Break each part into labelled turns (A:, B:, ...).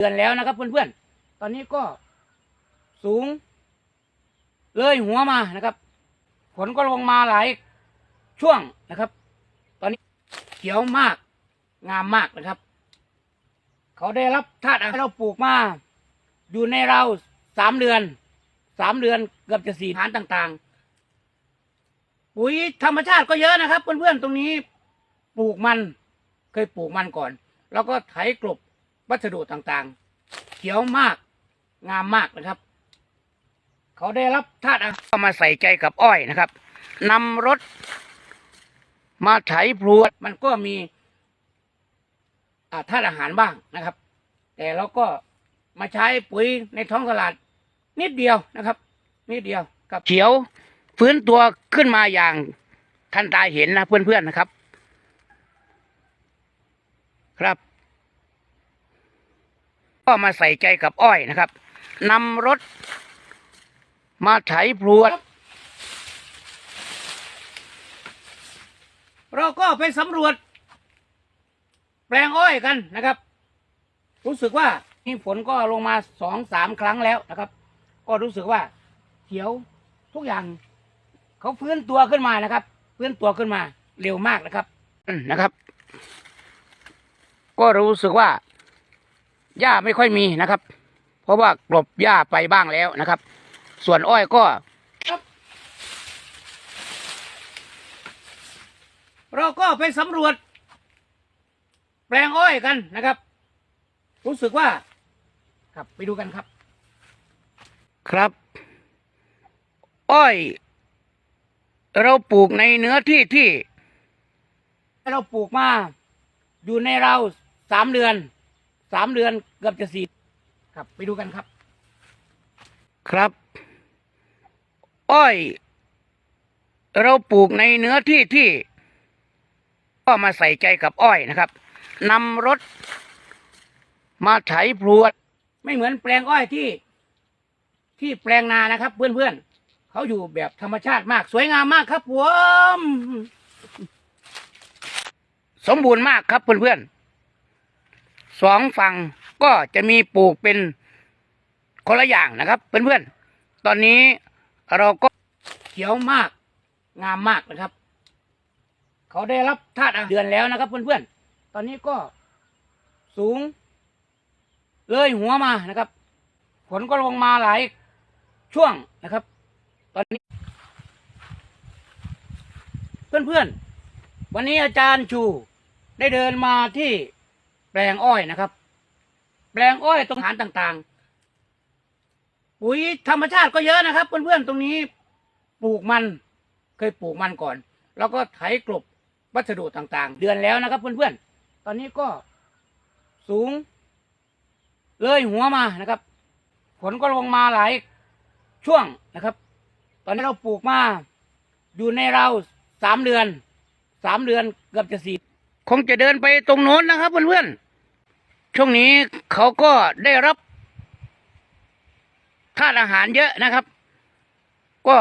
A: เดือนแล้วนะครับเพื่อนๆ ตอนนี้ก็สูง เลยหัวมานะครับ ฝนก็ลงมาหลายช่วงนะครับ ตอนนี้เขียวมากงามมากนะครับ เขาได้รับธาตุอาหารเราปลูกมา อยู่ในเราสามเดือนสามเดือนเกือบจะสี่ฐานต่างๆ ปุ๋ยธรรมชาติก็เยอะนะครับ เพื่อนๆตรงนี้ปลูกมันเคยปลูกมันก่อน แล้วก็ไถกลบ วัสดุต่างๆ เขียวมากงามมากนะครับ เขาได้รับธาตุอาหารเข้ามาใส่ใจกับอ้อยนะครับนำรถมาไถพรวดมันก็มีอาธาตุอาหารบ้างนะครับ แต่เราก็มาใช้ปุ๋ยในท้องตลาด นิดเดียวนะครับ นิดเดียวกับเขียวฟื้นตัวขึ้นมาอย่างท่านตาเห็นนะเพื่อนๆนะครับ ครับ ก็มาใส่ใจกับอ้อยนะครับนำรถมาไถพรวด เราก็ไปสำรวจ แปลงอ้อยกันนะครับ รู้สึกว่านี่ฝนก็ลงมาสองสามครั้งแล้วนะครับ ก็รู้สึกว่าเขียวทุกอย่าง เขาฟื้นตัวขึ้นมานะครับฟื้นตัวขึ้นมาเร็วมากนะครับนะครับ ก็รู้สึกว่า หญ้าไม่ค่อยมีนะครับ เพราะว่ากลบหญ้าไปบ้างแล้วนะครับ ส่วนอ้อยก็เราก็ไปสำรวจ แปลงอ้อยกันนะครับ รู้สึกว่า ครับไปดูกันครับ ครับ อ้อย เราปลูกในเนื้อที่ที่ เราปลูกมา อยู่ในเราสามเดือน สามเดือนเกือบจะสี่ครับ ไปดูกันครับ ครับ อ้อย เราปลูกในเนื้อที่ที่ ก็มาใส่ใจกับอ้อยนะครับนำรถ มาไถพรวด ไม่เหมือนแปลงอ้อยที่ ที่แปลงนานะครับ เพื่อนๆเขาอยู่แบบธรรมชาติมาก สวยงามมากครับผมสมบูรณ์มากครับเพื่อนๆ สองฝั่งก็จะมีปลูกเป็นคนละอย่างนะครับเพื่อนๆ ตอนนี้เราก็เขียวมากงามมากนะครับ เขาได้รับธาตุอาหารเดือนแล้วนะครับเพื่อนๆ ตอนนี้ก็สูง เลยหัวมานะครับฝนก็ลงมาหลายช่วงนะครับ ตอนนี้ เพื่อนๆ วันนี้อาจารย์ชูได้เดินมาที่ แปลงอ้อยนะครับ แปลงอ้อยตรงฐานต่างๆ ปุ๋ยธรรมชาติก็เยอะนะครับเพื่อนๆตรงนี้ปลูกมันเคยปลูกมันก่อน แล้วก็ไถกลบวัสดุต่างๆ เดือนแล้วนะครับเพื่อนๆตอนนี้ก็สูง เลยหัวมานะครับฝนก็ลงมาหลายช่วงนะครับ ตอนนี้เราปลูกมา อยู่ในเราสามเดือนสามเดือนเกือบจะสี่คงจะเดินไปตรงโน้นนะครับเพื่อนๆ ช่วงนี้เขาก็ได้รับธาตุอาหารเยอะนะครับ ก็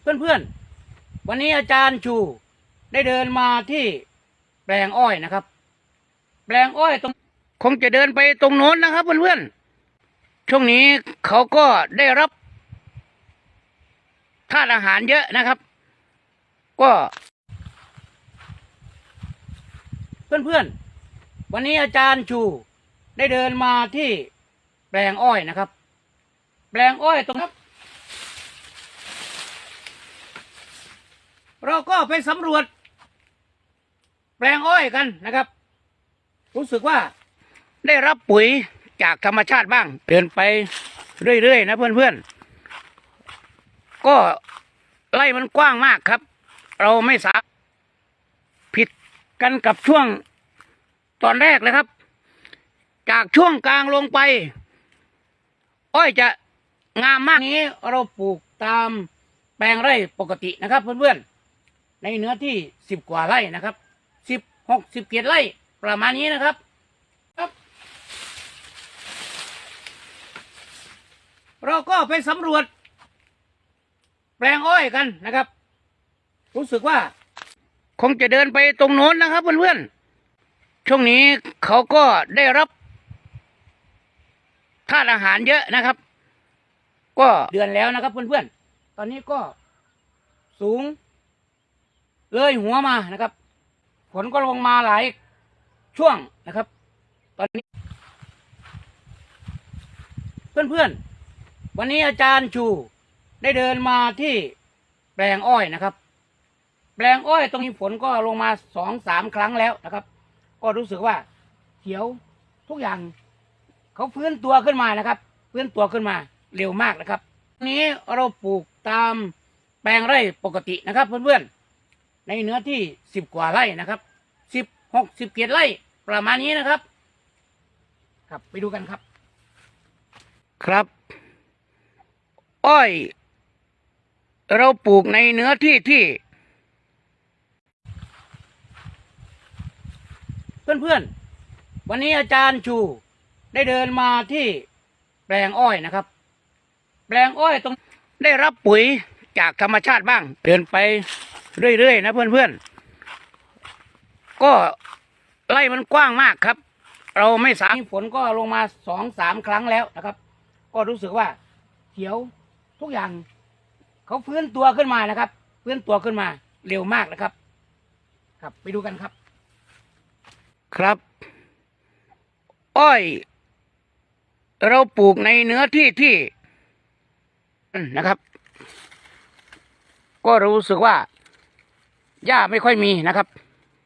A: เพื่อนๆ วันนี้อาจารย์ชูได้เดินมาที่แปลงอ้อยนะครับ แปลงอ้อยตรงคงจะเดินไปตรงโน้นนะครับ เพื่อนๆ ช่วงนี้เขาก็ได้รับธาตุอาหารเยอะนะครับ ก็ เพื่อนๆ วันนี้อาจารย์ชูได้เดินมาที่แปลงอ้อยนะครับ แปลงอ้อยตรงครับ เราก็ไปสำรวจ แปลงอ้อยกันนะครับ รู้สึกว่าได้รับปุ๋ยจากธรรมชาติบ้าง เดินไปเรื่อยๆนะเพื่อนๆ ก็ไล่มันกว้างมากครับ เราไม่สามาร กันกับช่วงตอนแรกเลยครับ จากช่วงกลางลงไป อ้อยจะงามมากนี้เราปลูกตามแปลงไร่ปกตินะครับเพื่อนๆในเนื้อที่สิบกว่าไร่นะครับสิบหกสิบเกียรไร่ประมาณนี้นะครับครับ เราก็ไปสำรวจแปลงอ้อยกันนะครับ รู้สึกว่า คงจะเดินไปตรงโน้นนะครับเพื่อนๆ ช่วงนี้เขาก็ได้รับธาตุอาหารเยอะนะครับ ก็เดือนแล้วนะครับเพื่อนๆ ตอนนี้ก็สูง เลยหัวมานะครับ ฝนก็ลงมาหลายช่วงนะครับ ตอนนี้ เพื่อนๆ วันนี้อาจารย์ชูได้เดินมาที่แปลงอ้อยนะครับ ลงอ้อยตรงนี้ฝนก็ลงมาสองสามครั้งแล้วนะครับ ก็รู้สึกว่าเขียวทุกอย่างเขาฟื้นตัวขึ้นมานะครับ ฟื้นตัวขึ้นมาเร็วมากนะครับนี้เราปลูกตามแปลงไร่ปกตินะครับ เพื่อนๆ ในเนื้อที่สิบกว่าไร่นะครับสิบหกสิบเกียรไร่ประมาณนี้นะครับ ครับไปดูกันครับ ครับ อ้อย เราปลูกในเนื้อที่ที่ เพื่อนๆ วันนี้อาจารย์ชูได้เดินมาที่แปลงอ้อยนะครับ แปลงอ้อยตรงได้รับปุ๋ยจากธรรมชาติบ้าง เดินไปเรื่อยๆนะเพื่อนๆ ก็ไร่มันกว้างมากครับ เราไม่สามฝนก็ลงมาสองสามครั้งแล้วนะครับ ก็รู้สึกว่าเขียวทุกอย่าง เขาฟื้นตัวขึ้นมานะครับ ฟื้นตัวขึ้นมาเร็วมากนะครับ ครับไปดูกันครับ ครับ อ้อย เราปลูกในเนื้อที่ที่นะครับ ก็รู้สึกว่าหญ้าไม่ค่อยมีนะครับ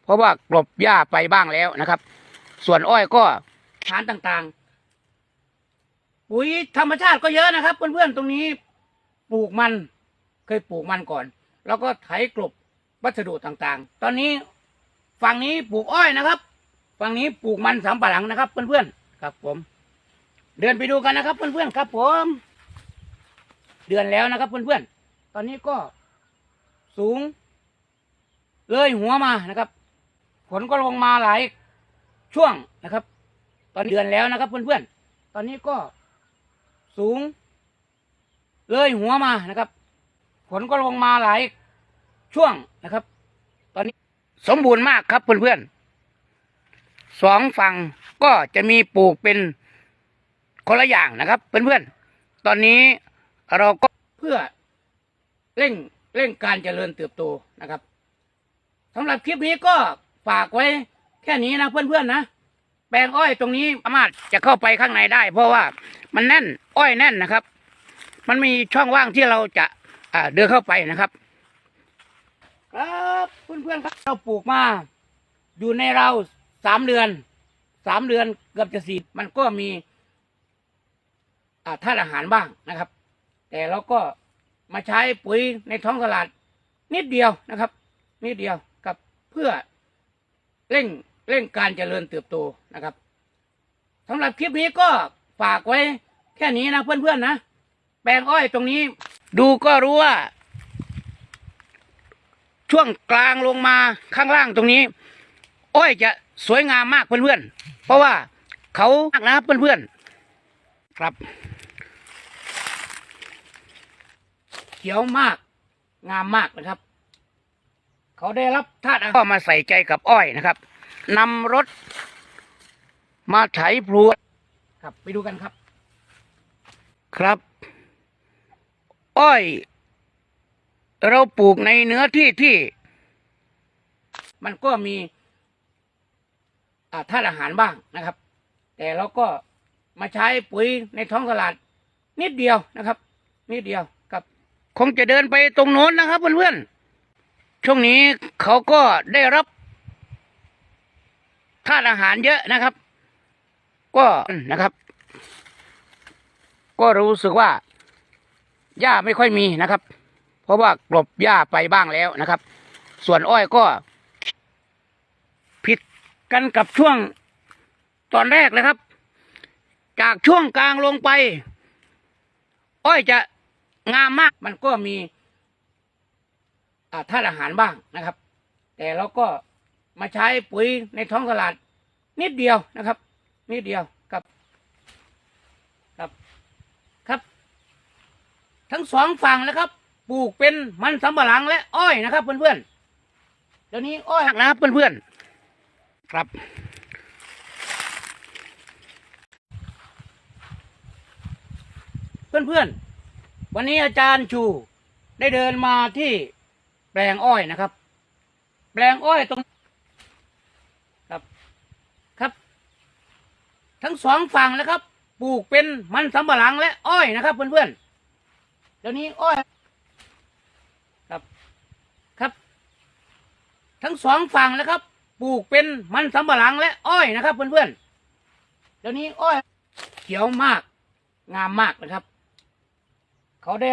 A: เพราะว่ากลบหญ้าไปบ้างแล้วนะครับ ส่วนอ้อยก็ฐานต่างๆปุ๋ยธรรมชาติก็เยอะนะครับ เพื่อนๆตรงนี้ปลูกมันเคยปลูกมันก่อน แล้วก็ไถกลบวัสดุต่างๆ ตอนนี้ฝั่งนี้ปลูกอ้อยนะครับ ฝั่งนี้ปลูกมันสำปะหลังนะครับ เพื่อนๆครับผม เดินไปดูกันนะครับ เพื่อนๆครับผม เดือนแล้วนะครับ เพื่อนๆตอนนี้ก็ สูง เลยหัวมานะครับฝนก็ลงมาหลายช่วงนะครับ ตอนเดือนแล้วนะครับ เพื่อนๆตอนนี้ก็ สูง เลยหัวมานะครับฝนก็ลงมาหลายช่วงนะครับ ตอนนี้สมบูรณ์มากครับเพื่อนๆ สองฝั่งก็จะมีปลูกเป็นคนละอย่างนะครับเพื่อนๆ ตอนนี้เราก็เพื่อเร่งเร่งการเจริญเติบโตนะครับสำหรับคลิปนี้ก็ฝากไว้แค่นี้นะเพื่อนๆนะแปลงอ้อยตรงนี้สามารถจะเข้าไปข้างในได้ เพราะว่ามันแน่นอ้อยแน่นนะครับ มันมีช่องว่างที่เราจะอ่าเดินเข้าไปนะครับ ครับเพื่อนๆครับเราปลูกมาอยู่ในเรา สามเดือนสามเดือนเกือบจะสี่มันก็มีอ่าธาตุอาหารบ้างนะครับ แต่เราก็มาใช้ปุ๋ยในท้องตลาดนิดเดียวนะครับ นิดเดียวกับเพื่อเร่งเร่งการเจริญเติบโตนะครับสำหรับคลิปนี้ก็ฝากไว้แค่นี้นะเพื่อนๆนะแปลงอ้อยตรงนี้ ดูก็รู้ว่า ช่วงกลางลงมาข้างล่างตรงนี้ อ้อยจะ สวยงามมากเพื่อนๆเพราะว่าเขานะครับเพื่อนๆครับ เขียวมาก งามมากนะครับ เขาได้รับธาตุก็มาใส่ใจกับอ้อยนะครับนำรถ มาไถพรวดครับไปดูกันครับ ครับ อ้อย เราปลูกในเนื้อที่ที่ มันก็มี ธาตุอาหารบ้างนะครับ แต่เราก็มาใช้ปุ๋ยในท้องตลาดนิดเดียวนะครับ นิดเดียวครับ คงจะเดินไปตรงโน้นนะครับเพื่อนๆช่วงนี้เขาก็ได้รับธาตุอาหารเยอะนะครับ ก็นะครับ ก็รู้สึกว่าหญ้าไม่ค่อยมีนะครับ เพราะว่ากลบหญ้าไปบ้างแล้วนะครับ ส่วนอ้อยก็ กันกับช่วงตอนแรกเลยครับ จากช่วงกลางลงไป อ้อยจะงามมาก มันก็มีอ่าธาตุอาหารบ้างนะครับ แต่เราก็มาใช้ปุ๋ยในท้องตลาด นิดเดียวนะครับ นิดเดียวครับครับครับ ทั้งสองฝั่งนะครับ ปลูกเป็นมันสำปะหลังและอ้อยนะครับ เพื่อนๆเดี๋ยวนี้อ้อยหักนะครับเพื่อนๆ ครับ เพื่อนๆ วันนี้อาจารย์ชูได้เดินมาที่แปลงอ้อยนะครับ แปลงอ้อยตรงครับครับ ทั้งสองฝั่งนะครับ ปลูกเป็นมันสำปะหลังและอ้อยนะครับ เพื่อนๆแล้วนี้อ้อยครับ ครับ ทั้งสองฝั่งนะครับ ปลูกเป็นมันสำปะหลังและอ้อยนะครับ เพื่อนๆเดี๋ยวนี้อ้อย เขียวมาก งามมากนะครับ เขาได้